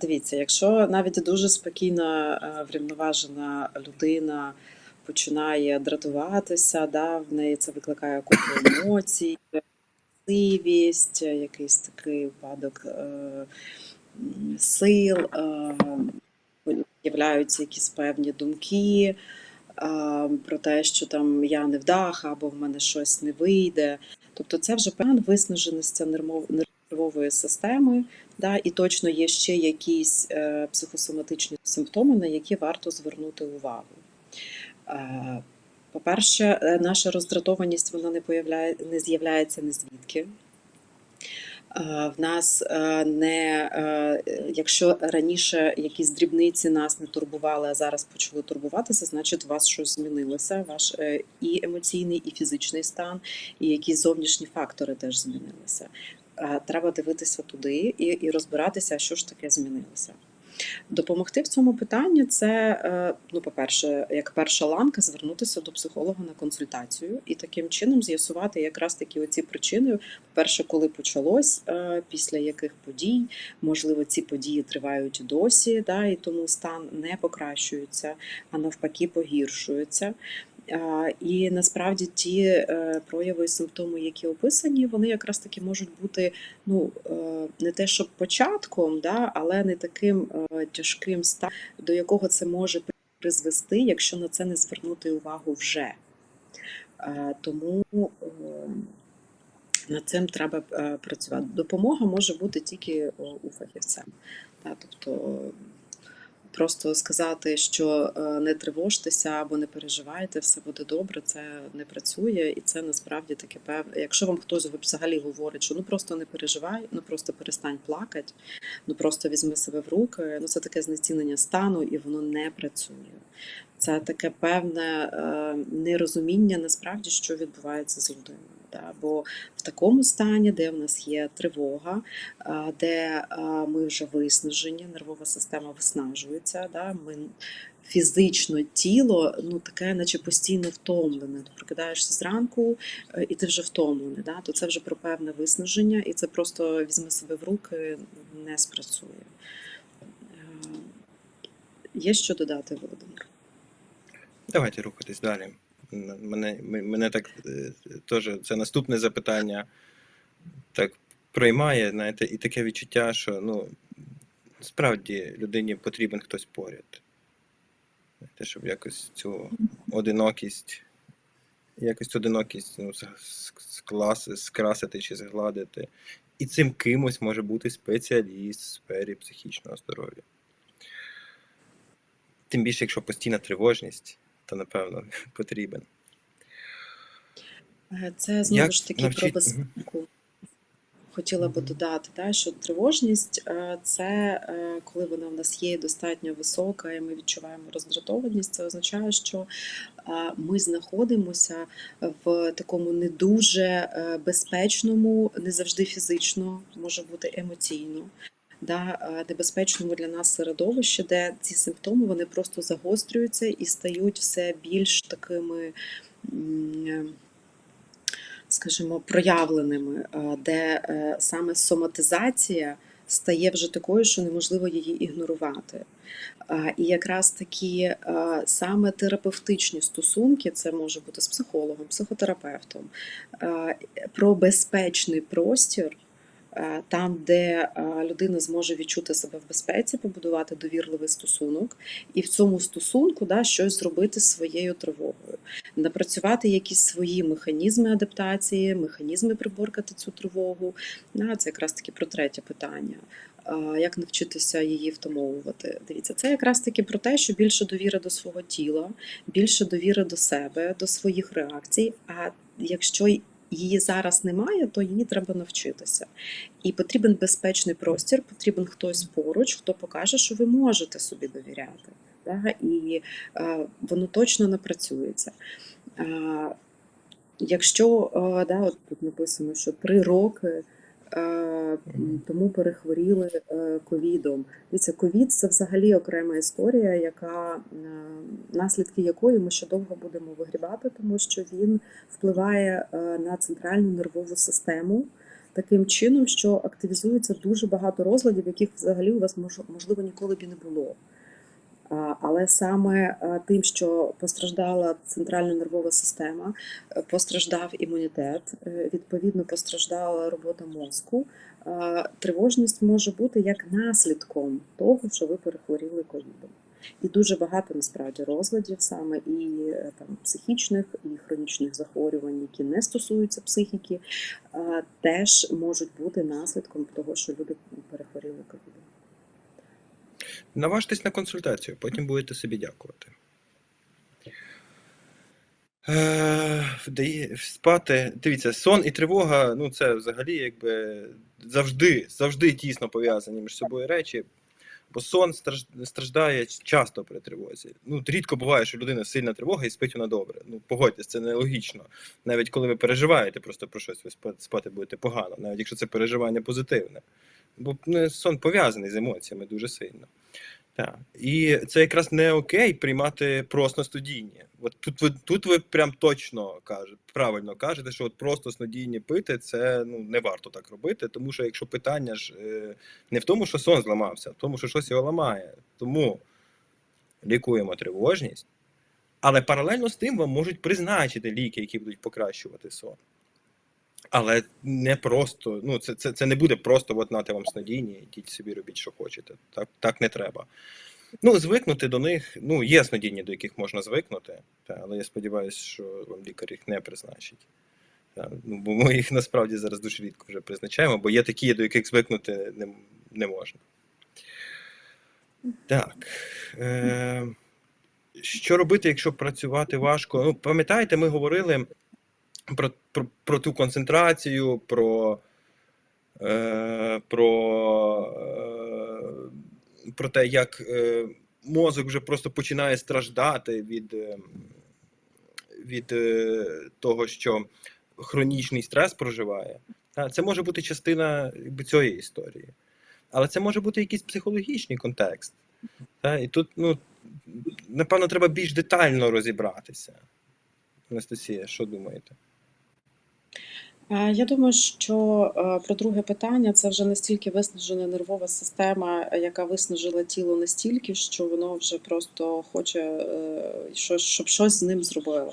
Дивіться, якщо навіть дуже спокійна, е, врівноважена людина починає дратуватися, да, в неї це викликає купу емоцій, агресивність, е, якийсь такий випадок е, сил, з'являються якісь певні думки про те, що там я не вдаха або в мене щось не вийде. Тобто це вже певна виснаженість нервов- нервової системи, да, і точно є ще якісь е, психосоматичні симптоми, на які варто звернути увагу. Е, По-перше, е, наша роздратованість вона не появляє, не з'являється ні звідки. Е, В нас не якщо раніше якісь дрібниці нас не турбували, а зараз почали турбуватися, значить у вас щось змінилося. Ваш і емоційний, і фізичний стан, і якісь зовнішні фактори теж змінилися. Е, Треба дивитися туди і, і розбиратися, що ж таке змінилося. Допомогти в цьому питанні це, е, ну, по-перше, як перша ланка, звернутися до психолога на консультацію і таким чином з'ясувати якраз такі оці причини. По-перше, коли почалось, е, після яких подій, можливо, ці події тривають досі, да, і тому стан не покращується, а навпаки погіршується. І насправді ті е, прояви і симптоми, які описані, вони якраз таки можуть бути ну е, не те, щоб початком, да, але не таким е, тяжким станом, до якого це може призвести, якщо на це не звернути увагу вже. Тому е, над цим треба працювати. Допомога може бути тільки у фахівця. Тобто просто сказати, що е, не тривожтеся або не переживайте, все буде добре, це не працює, і це насправді таке певне. Якщо вам хтось взагалі говорить, що ну просто не переживай, ну просто перестань плакати, ну просто візьми себе в руки, ну це таке знецінення стану, і воно не працює. Це таке певне е, нерозуміння насправді, що відбувається з людиною. Да? Бо в такому стані, де в нас є тривога, де ми вже виснажені, нервова система виснажується, да? ми фізично тіло ну таке, наче постійно втомлене. Ти прокидаєшся зранку е, і ти вже втомлений. Да? То це вже про певне виснаження, і це просто візьми себе в руки, не спрацює. Е, Є що додати, Володимир? Давайте рухатись далі. Мене, мене так е, теж це наступне запитання так проймає, знаєте, і таке відчуття, що ну, справді людині потрібен хтось поряд. Знаєте, щоб якось цю одинокість, якось одинокість ну, склас- скрасити чи згладити. І цим кимось може бути спеціаліст в сфері психічного здоров'я. Тим більше, якщо постійна тривожність, то напевно потрібен. Е, Це знову Як ж таки про навчити- безпеку. Хотіла би додати, та, що тривожність е, це е, коли вона в нас є достатньо висока, і ми відчуваємо роздратованість. Це означає, що ми знаходимося в такому не дуже безпечному, не завжди фізично, може бути емоційно. Да, небезпечному для нас середовищі, де ці симптоми вони просто загострюються і стають все більш такими, скажімо, проявленими, де е, саме соматизація стає вже такою, що неможливо її ігнорувати. І якраз такі саме терапевтичні стосунки, це може бути з психологом, психотерапевтом, про безпечний простір. Е, Там, де е, людина зможе відчути себе в безпеці, побудувати довірливий стосунок, і в цьому стосунку да, щось зробити своєю тривогою, напрацювати якісь свої механізми адаптації, механізми приборкати цю тривогу. Да, Це якраз таки про третє питання. Як навчитися її втамовувати? Дивіться, це якраз таки про те, що більше довіри до свого тіла, більше довіри до себе, до своїх реакцій. А якщо її зараз немає, то її треба навчитися. І потрібен безпечний простір, потрібен хтось поруч, хто покаже, що ви можете собі довіряти. Да? І е, воно точно напрацюється. Е, якщо е, да, от тут написано, що три роки тому перехворіли е, ковідом. Дивіться, ковід це взагалі окрема історія, яка е, наслідки якої ми ще довго будемо вигрібати, тому що він впливає е, на центральну нервову систему. таким чином, що активізується дуже багато розладів, яких взагалі у вас мож- можливо ніколи б і не було. Але саме е, тим, що постраждала центральна нервова система, е, постраждав імунітет, е, відповідно постраждала робота мозку. Тривожність може бути як наслідком того, що ви перехворіли ковідом. І дуже багато насправді розладів, саме і там психічних, і хронічних захворювань, які не стосуються психіки, теж можуть бути наслідком того, що люди перехворіли ковідом. Наважтесь на консультацію, потім будете собі дякувати. Е, спати. Дивіться, сон і тривога, ну це взагалі якби завжди, завжди тісно пов'язані між собою речі. Бо сон страж- страждає часто при тривозі. Ну, рідко буває, що людина сильна тривога і спить вона добре. Ну, погодьтесь, це нелогічно. Навіть коли ви переживаєте просто про щось, ви спати будете погано, навіть якщо це переживання позитивне. Бо ну, сон пов'язаний з емоціями дуже сильно. Так. І це якраз не окей приймати просто студійні. От тут ви тут ви прям точно кажете, правильно кажете, що от просто снодійні пити це ну не варто так робити, тому що якщо питання ж е, не в тому, що сон зламався, а в тому, що щось його ламає. Тому лікуємо тривожність, але паралельно з тим вам можуть призначити ліки, які будуть покращувати сон. Але не просто, ну це, це, це не буде просто от нате вам снодійні, йдіть собі робіть, що хочете. Так, так не треба. Ну, звикнути до них, ну, є снодійні, до яких можна звикнути, але я сподіваюся, що вам лікар їх не призначить. Ну, бо ми їх насправді зараз дуже рідко вже призначаємо, бо є такі, до яких звикнути не, не можна. Так. Е, що робити, якщо працювати важко? Ну, пам'ятаєте, ми говорили про, про, про ту концентрацію, про, е, про, е, про те, як е, мозок вже просто починає страждати від, е, від е, того, що хронічний стрес проживає. Це може бути частина цієї історії. Але це може бути якийсь психологічний контекст. І тут, ну, напевно, треба більш детально розібратися. Анастасія, що думаєте? Е, Я думаю, що е, про друге питання це вже настільки виснажена нервова система, яка виснажила тіло настільки, що воно вже просто хоче, е, щоб щось з ним зробили.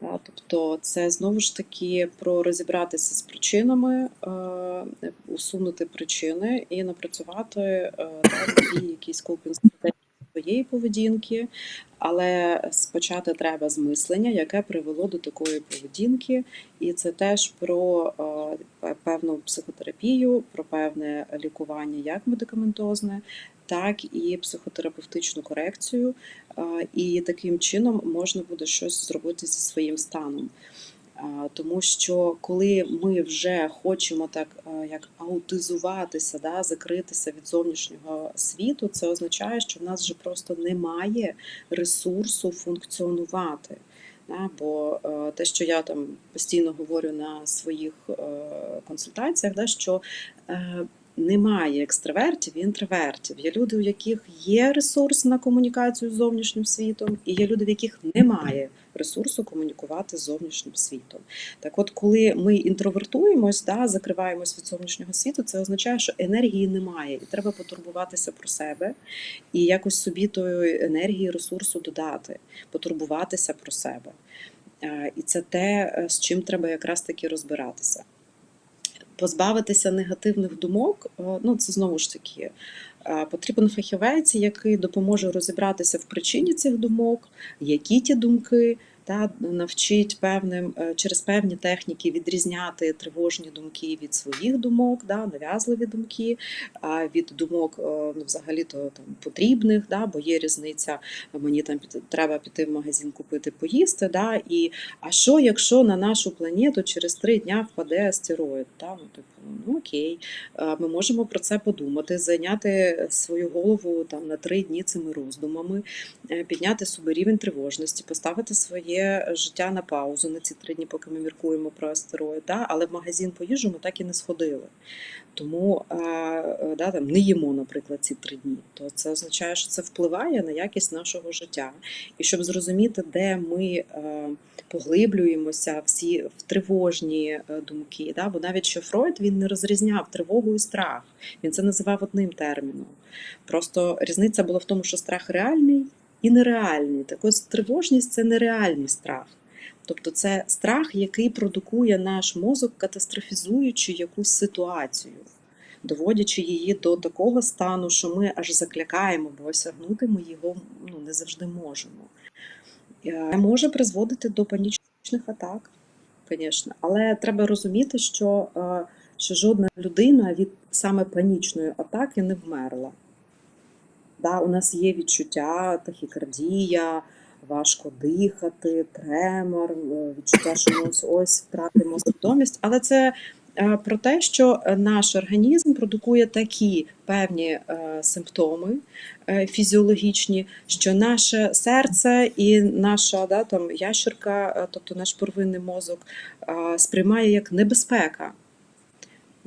Тобто це знову ж таки про розібратися з причинами, усунути причини і напрацювати та, такі якісь копінг стратегії своєї поведінки, але спочати треба з мислення, яке привело до такої поведінки, і це теж про е, певну психотерапію, про певне лікування як медикаментозне, так і психотерапевтичну корекцію. Е, І таким чином можна буде щось зробити зі своїм станом. Тому що коли ми вже хочемо так е, як аутизуватися, да, закритися від зовнішнього світу, це означає, що в нас вже просто немає ресурсу функціонувати. Да, бо е, те, що я там постійно говорю на своїх е, консультаціях, да, що немає екстравертів і інтровертів. Є люди, у яких є ресурс на комунікацію з зовнішнім світом, і є люди, в яких немає ресурсу комунікувати з зовнішнім світом. Так от, коли ми інтровертуємось, да, закриваємось від зовнішнього світу, це означає, що енергії немає, і треба потурбуватися про себе і якось собі тої енергії, ресурсу додати, потурбуватися про себе. Е, І це те, е, з чим треба якраз таки розбиратися. Позбавитися негативних думок, ну це знову ж таки е, потрібен фахівець, який допоможе розібратися в причині цих думок, які ті думки, та навчить певним е, через певні техніки відрізняти тривожні думки від своїх думок, да, нав'язливі думки, від думок е, ну, взагалі-то там потрібних, да, бо є різниця. Мені там треба піти в магазин купити поїсти. Да, і а що, якщо на нашу планету через три дня впаде астероїд? Да? Ну, типу, ну окей, ми можемо про це подумати, зайняти свою голову там на три дні цими роздумами, е, підняти собі рівень тривожності, поставити своє життя на паузу на ці три дні, поки ми міркуємо про астероїд. Да? Але в магазин по їжу ми так і не сходили. Тому е, да, там, не їмо, наприклад, ці три дні. То це означає, що це впливає на якість нашого життя. І щоб зрозуміти, де ми е, поглиблюємося всі в тривожні е, думки. Да? Бо навіть що Фройд він не розрізняв тривогу і страх. Він це називав одним терміном. Просто різниця була в тому, що страх реальний і нереальний. Так ось тривожність це нереальний страх. Тобто це страх, який продукує наш мозок, катастрофізуючи якусь ситуацію, доводячи її до такого стану, що ми аж заклякаємо, бо осягнути ми його ну, не завжди можемо. Е, Може призводити до панічних атак, звісно, але треба розуміти, що, е, що жодна людина від саме панічної атаки не вмерла. Да, у нас є відчуття, тахікардія, важко дихати, тремор, е, відчуття, що ми ось ось втратимо свідомість. Але це е, про те, що наш організм продукує такі певні е, симптоми фізіологічні, що наше серце і наша да, там, ящерка, тобто наш первинний мозок, сприймає як небезпека.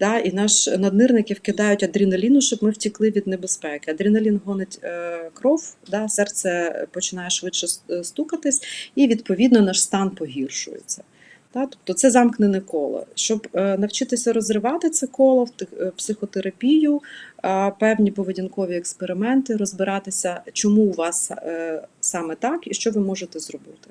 Да, і наш наднирники вкидають адреналіну, щоб ми втекли від небезпеки. Адреналін гонить е, кров, да, серце починає швидше е, стукатись, і відповідно наш стан погіршується. Да, тобто це замкнене коло. Щоб е, навчитися розривати це коло, е, психотерапію, е, певні поведінкові експерименти, розбиратися, чому у вас е, саме так і що ви можете зробити.